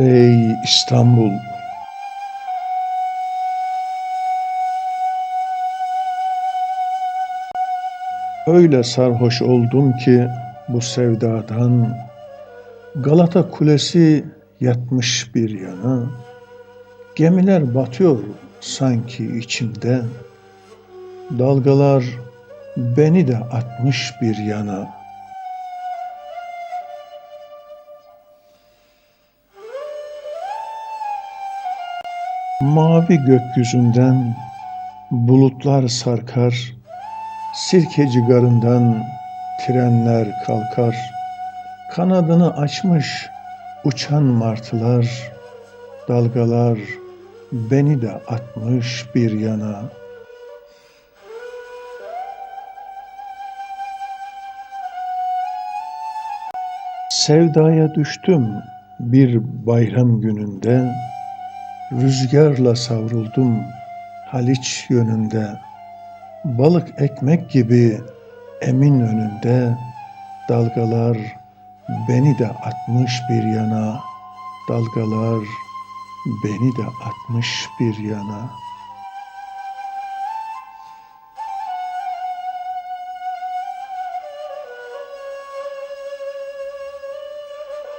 Ey İstanbul! Öyle sarhoş oldum ki bu sevdadan Galata Kulesi yatmış bir yana Gemiler batıyor sanki içimde Dalgalar beni de atmış bir yana Mavi gökyüzünden bulutlar sarkar, Sirkeci garından trenler kalkar, Kanadını açmış uçan martılar, Dalgalar beni de atmış bir yana. Sevdaya düştüm bir bayram gününde, Rüzgarla savruldum Haliç yönünde. Balık ekmek gibi emin önünde dalgalar beni de atmış bir yana. Dalgalar beni de atmış bir yana.